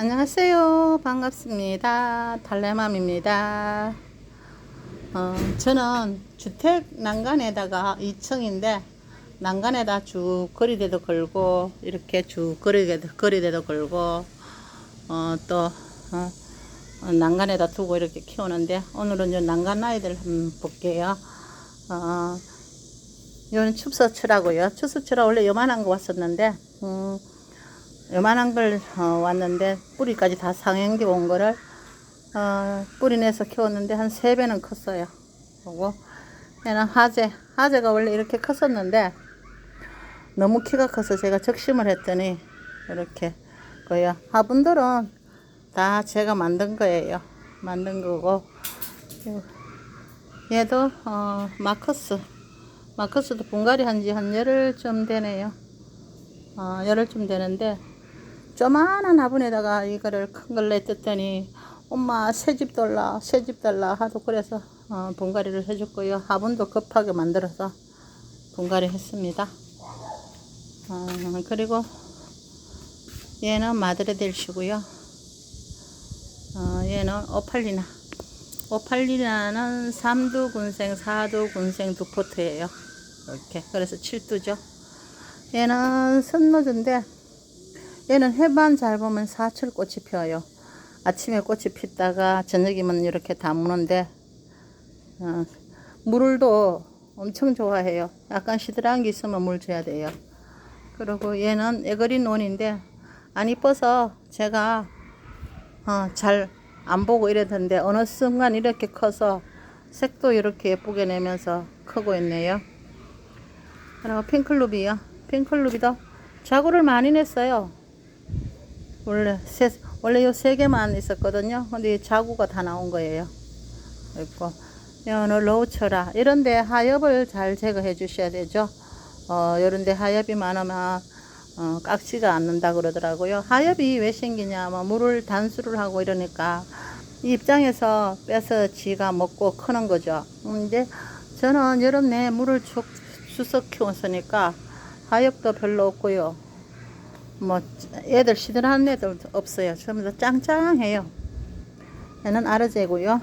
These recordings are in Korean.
안녕하세요. 반갑습니다. 달래맘입니다. 어, 저는 주택 난간에다가 2층인데 난간에다 쭉 거리대도 걸고 이렇게 쭉 거리대도, 거리대도 걸고 어, 또 어, 어, 난간에다 두고 이렇게 키우는데 오늘은 요 난간 아이들 한번 볼게요. 어, 요는 춥서치라고요. 춥서치라 원래 요만한 거 왔었는데 음, 요만한 걸 어, 왔는데 뿌리까지 다 상행기 온 거를 어, 뿌리 내서 키웠는데 한세 배는 컸어요. 그리고 얘는 하재, 하재가 원래 이렇게 컸었는데 너무 키가 커서 제가 적심을 했더니 이렇게 거요. 화분들은 다 제가 만든 거예요. 만든 거고 얘도 어, 마커스, 마커스도 분갈이 한지 한 열흘쯤 되네요. 어, 열흘쯤 되는데 조만한 화분에다가 이거를 큰걸 내떴더니 엄마 새집 달라 새집 달라 하도 그래서 어, 분갈이를 해줬고요. 화분도 급하게 만들어서 분갈이 했습니다. 어, 그리고 얘는 마드레델시고요. 어, 얘는 오팔리나. 오팔리나는 3두 군생 4두 군생 두 포트예요. 이렇게. 그래서 7두죠. 얘는 선노즈인데 얘는 해만 잘 보면 사철꽃이 펴요. 아침에 꽃이 피다가 저녁이면 이렇게 다무는데 어, 물도 엄청 좋아해요. 약간 시들한 게 있으면 물 줘야 돼요. 그리고 얘는 에그린 논인데 안 이뻐서 제가 어, 잘 안 보고 이랬는데 어느 순간 이렇게 커서 색도 이렇게 예쁘게 내면서 크고 있네요. 그리고 핑클루비요. 핑클루비도 자구를 많이 냈어요. 원래 세, 원래 요 세 개만 있었거든요. 근데 이 자구가 다 나온 거예요. 있고 이거는 로우처라 이런데 하엽을 잘 제거해 주셔야 되죠. 어, 이런데 하엽이 많으면 어, 깍지가 않는다 그러더라고요. 하엽이 왜 생기냐면 물을 단수를 하고 이러니까 이 입장에서 빼서 지가 먹고 크는 거죠. 음, 이제 저는 여름 내 물을 쭉 수석 키웠으니까 하엽도 별로 없고요. 뭐 애들 시들한 애들 없어요. 전부 다 짱짱해요. 얘는 아르제고요.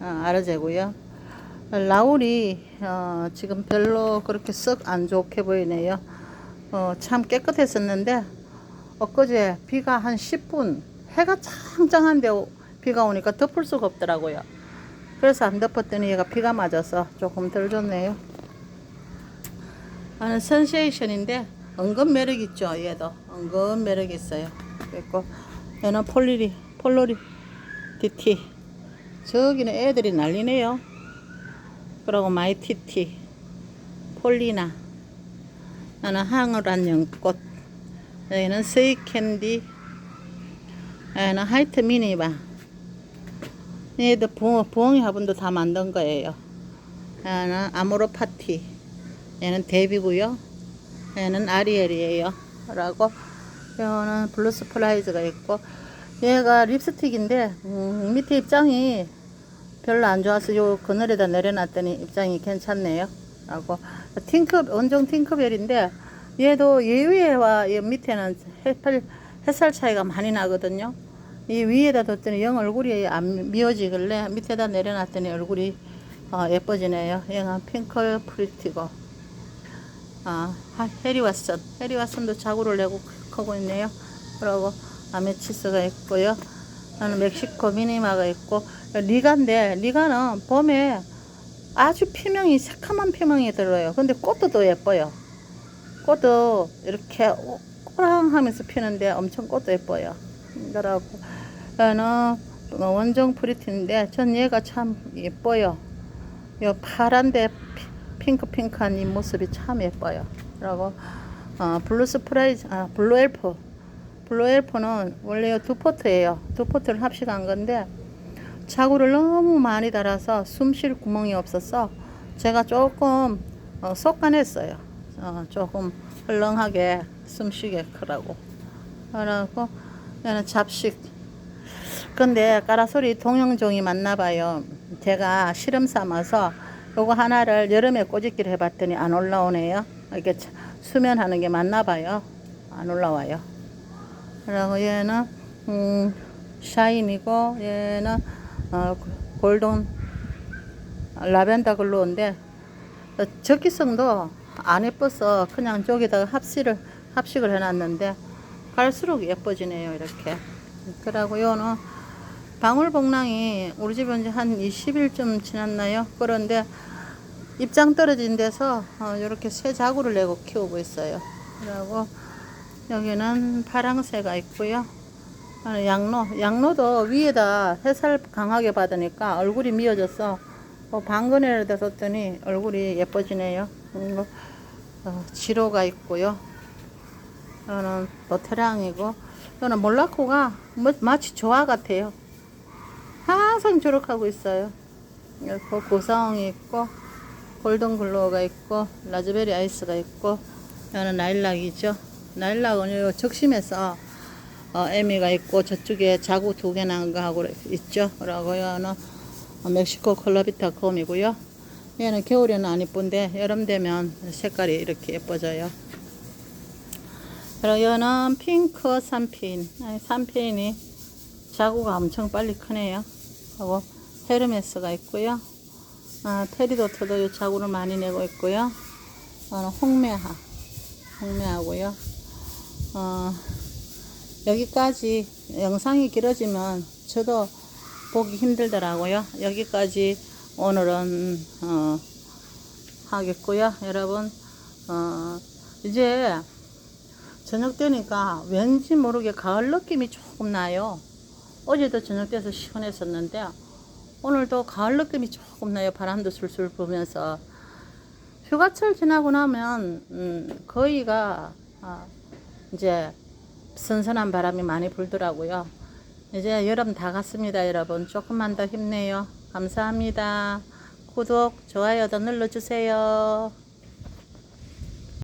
어, 아르제고요. 라울이 어, 지금 별로 그렇게 썩 안 좋게 보이네요. 어, 참 깨끗했었는데 엊그제 비가 한 10분 해가 짱짱한데 비가 오니까 덮을 수가 없더라고요. 그래서 안 덮었더니 얘가 비가 맞아서 조금 덜 좋네요. 나는 센세이션인데 은근 매력 있죠 얘도. 은근 매력 있어요. 그리고 얘는 폴리리 폴로리 디티. 저기는 애들이 난리네요. 그리고 마이티티 폴리나. 나는 항어란 연꽃. 여기는 스이캔디. 얘는 하이트 미니바. 얘도 부엉, 부엉이 화분도 다 만든 거예요. 얘는 아모로 파티. 얘는 데뷔고요 얘는 아리엘이에요. 라고 이거는 블루 스프라이즈가 있고 얘가 립스틱인데 음, 밑에 입장이 별로 안 좋아서 요 그늘에다 내려놨더니 입장이 괜찮네요. 라고 팅크 원종 팅크별인데 얘도 예위에와 얘 밑에는 햇살, 햇살 차이가 많이 나거든요. 이 위에다 뒀더니 영 얼굴이 안 미어지길래 밑에다 내려놨더니 얼굴이 어, 예뻐지네요. 얘가 핑크 프리티고 아, 해리 왓슨. 해리 왓슨도 자구를 내고 크고 있네요. 그리고 아메치스가 있고요. 나는 멕시코 미니마가 있고, 리가인데, 리가는 봄에 아주 피명이, 새카만 피명이 들어요. 근데 꽃도 또 예뻐요. 꽃도 이렇게 꼬랑하면서 피는데 엄청 꽃도 예뻐요. 그러고, 얘는 원종 프리티인데, 전 얘가 참 예뻐요. 요 파란데 핑크핑크한 이 모습이 참 예뻐요. 그리고 어, 블루 스프라이즈, 아, 블루 엘프. 블루 엘프는 원래 두 포트예요. 두 포트를 합식한 건데 자구를 너무 많이 달아서 숨 쉴 구멍이 없어서 제가 조금 어, 속간했어요. 어, 조금 헐렁하게 숨 쉬게 크라고. 그러고 얘는 잡식. 근데 까라소리 동영종이 맞나 봐요. 제가 실험 삼아서 요거 하나를 여름에 꼬집기를 해봤더니 안 올라오네요. 이렇게 수면하는 게 맞나 봐요. 안 올라와요. 그리고 얘는 음, 샤인이고 얘는 어, 골든 라벤더 글로우인데 어, 적기성도 안 예뻐서 그냥 저기다가 합식을 합식을 해놨는데 갈수록 예뻐지네요 이렇게. 그리고 요는 방울복랑이 우리 집은 이제 한 20일쯤 지났나요? 그런데 입장 떨어진 데서 어, 이렇게 새 자구를 내고 키우고 있어요. 그리고 여기는 파랑새가 있고요. 아, 양로, 양로도 위에다 햇살 강하게 받으니까 얼굴이 미어져서 어, 방근해를 대었더니 얼굴이 예뻐지네요. 그리고 어, 지로가 있고요. 이거는 노테랑이고, 이거는 몰라코가 뭐, 마치 조화 같아요. 항상 조력하고 있어요. 여기 고성이 있고, 골든 글로우가 있고, 라즈베리 아이스가 있고, 이거는 나일락이죠. 나일락은 요 적심에서 어, 에미가 있고, 저쪽에 자구 두개난거 하고 있죠. 그리고 이거는 멕시코 컬러비타 곰이고요. 얘는 겨울에는 안 이쁜데, 여름 되면 색깔이 이렇게 예뻐져요. 그리고 얘는 핑크. 아, 산피인이 자구가 엄청 빨리 크네요. 하고 헤르메스가 있고요. 아, 테리도트도 이 자구를 많이 내고 있고요. 이거는 홍매하. 홍매하고요. 어, 여기까지 영상이 길어지면 저도 보기 힘들더라고요. 여기까지 오늘은 어, 하겠고요. 여러분 어, 이제 저녁 되니까 왠지 모르게 가을 느낌이 조금 나요. 어제도 저녁 때서 시원했었는데 오늘도 가을 느낌이 조금 나요. 바람도 술술 불면서 휴가철 지나고 나면 음, 거의가 아, 이제 선선한 바람이 많이 불더라고요. 이제 여름 다 갔습니다, 여러분. 조금만 더 힘내요. 감사합니다. 구독, 좋아요도 눌러주세요.